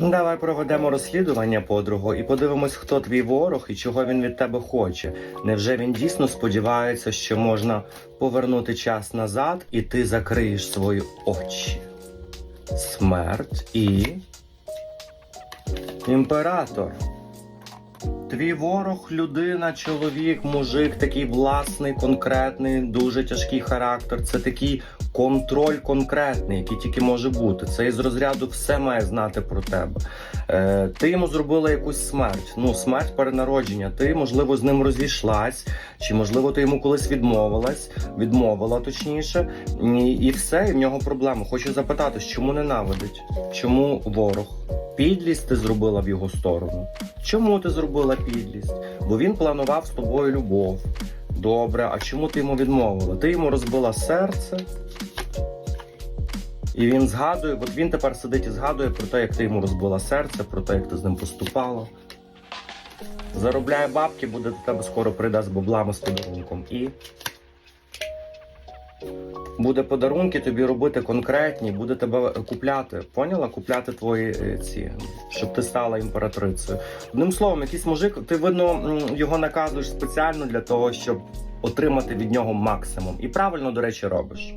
Давай проведемо розслідування, подруго, і подивимось, хто твій ворог і чого він від тебе хоче. Невже він дійсно сподівається, що можна повернути час назад, і ти закриєш свої очі? Смерть і. Імператор. Твій ворог, людина, чоловік, мужик, такий власний, конкретний, дуже тяжкий характер. Це такий контроль конкретний, який тільки може бути. Це із розряду все має знати про тебе. Е, ти йому зробила якусь смерть. Ну, смерть перенародження. Ти, можливо, з ним розійшлась, чи можливо ти йому колись відмовилась, відмовила точніше, і, і все, і в нього проблема. Хочу запитати, чому ненавидить? Чому ворог? Підлість ти зробила в його сторону. Чому ти зробила підлість? Бо він планував з тобою любов. Добре, а чому ти йому відмовила? Ти йому розбила серце. І він згадує, от він тепер сидить і згадує про те, як ти йому розбила серце, про те, як ти з ним поступала. Заробляє бабки, буде до тебе скоро прийде з баблами з подарунком. І буде подарунки тобі робити конкретні, буде тебе купляти. Поняла? Купляти твої е, ці, щоб ти стала імператрицею. Одним словом, якийсь мужик, ти видно його наказуєш спеціально для того, щоб отримати від нього максимум. І правильно, до речі, робиш.